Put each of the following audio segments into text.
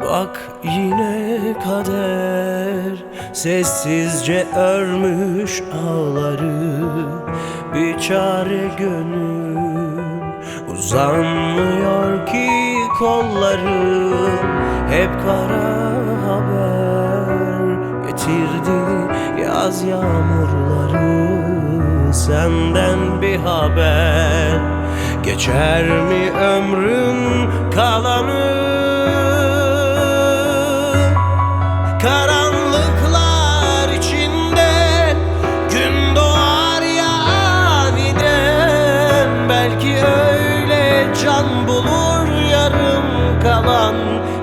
Bak yine kader Sessizce örmüş ağları. Bir çare gönül Uzanmıyor ki kolları. Hep kara haber Getirdi yaz yağmurları. Senden bir haber Geçer mi ömrün kalanı yarım kalan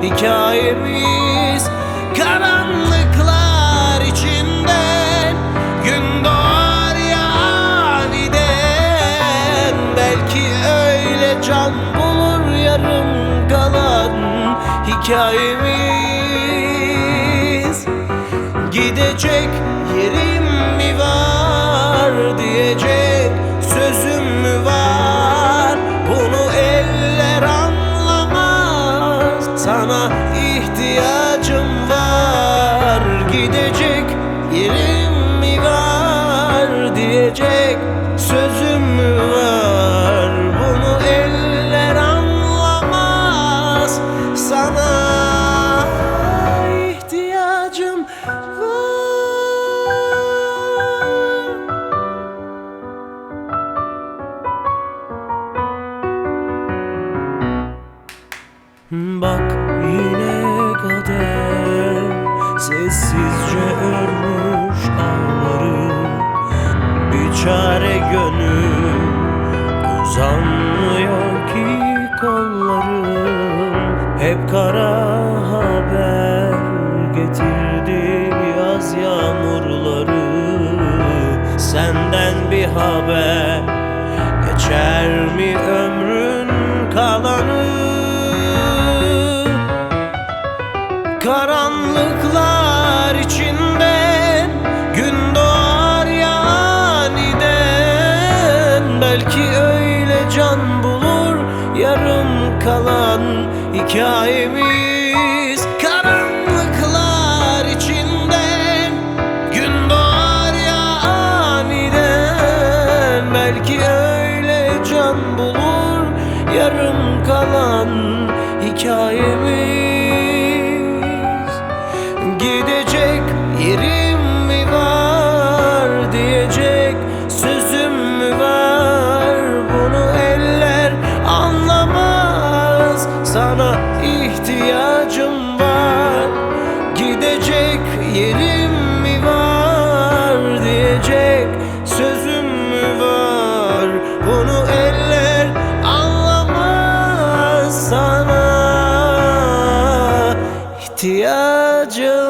hikayemiz Karanlıklar içinde gün doğar ya Belki öyle can bulur yarım kalan hikayemiz. Gidecek yerim mi var diyecek sözüm sana ihtiyacım var. Gidecek yerim mi var diyecek sözüm mü var? Bunu eller anlamaz sana ihtiyacım Bak Uzanmıyor ki kollarım. Hep kara haber Getirdi yaz yağmurları. Senden bir haber Geçer mi ömrün kalanı? Karanlıklar içinde gün doğar ya aniden Belki öyle can bulur yarım kalan hikayemiz. Karanlıklar içinde gün doğar ya aniden. Belki öyle can bulur yarım kalan hikayemiz sana ihtiyacım var. Gidecek yerim mi var? Diyecek sözüm mü var? Bunu eller anlamaz sana. İhtiyacım